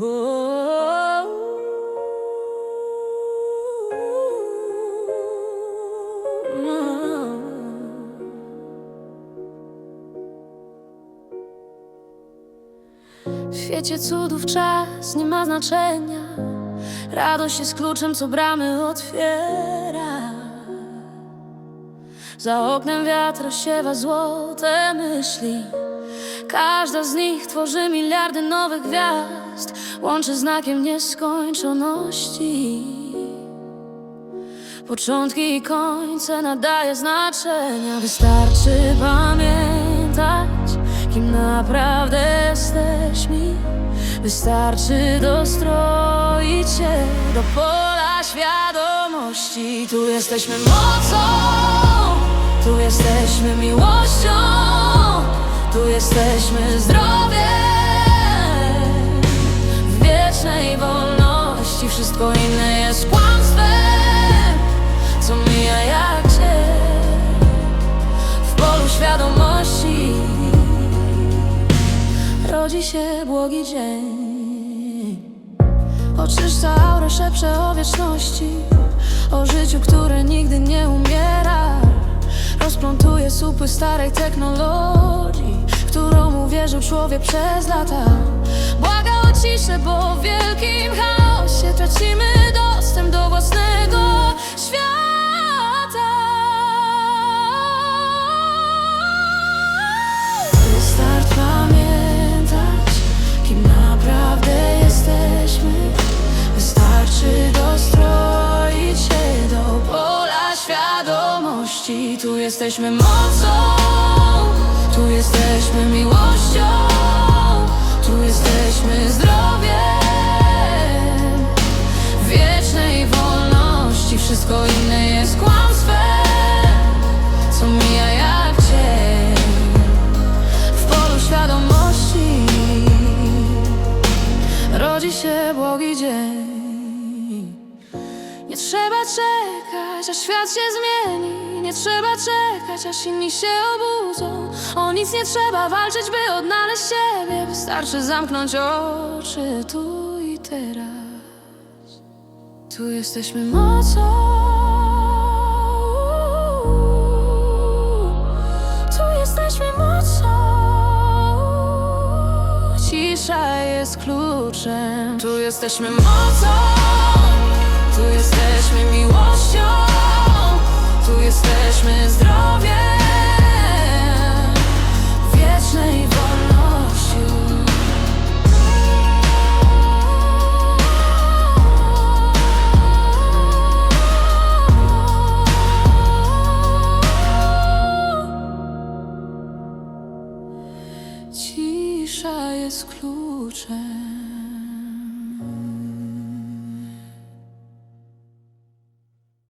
W świecie cudów czas nie ma znaczenia. Radość jest kluczem, co bramy otwiera. Za oknem wiatr rozsiewa złote myśli. Każda z nich tworzy miliardy nowych gwiazd. Łączy znakiem nieskończoności. Początki i końce nadaje znaczenia. Wystarczy pamiętać, kim naprawdę jesteśmy. Wystarczy dostroić się do pola świadomości. Tu jesteśmy mocą, tu jesteśmy miłością Tu jesteśmy zdrowiem wiecznej wolności Wszystko inne jest kłamstwem co mija jak cień w polu świadomości rodzi się błogi dzień. Oczyszcza aurę, szepcze o wieczności, o życiu, które nigdy nie umiera. Rozplątuje słupy starej technologii, którą uwierzył człowiek przez lata. Błaga ciszę, bo w wielkim chaosie tracimy dostęp do własnego świata. Wystarczy pamiętać, kim naprawdę jesteśmy. Wystarczy dostroić się do pola świadomości. Tu jesteśmy mocą, tu jesteśmy miłością, jesteśmy zdrowiem wiecznej wolności. Wszystko inne jest kłamstwem, co mija jak cień w polu świadomości rodzi się błogi dzień. Nie trzeba czekać, aż świat się zmieni. Nie trzeba czekać, aż inni się obudzą. O nic nie trzeba walczyć, by odnaleźć siebie. Wystarczy zamknąć oczy tu i teraz. Tu jesteśmy mocą. Tu jesteśmy mocą. Cisza jest kluczem. Tu jesteśmy mocą. Tu jesteśmy miłością. Tu jesteśmy zdrowiem. Kluczem.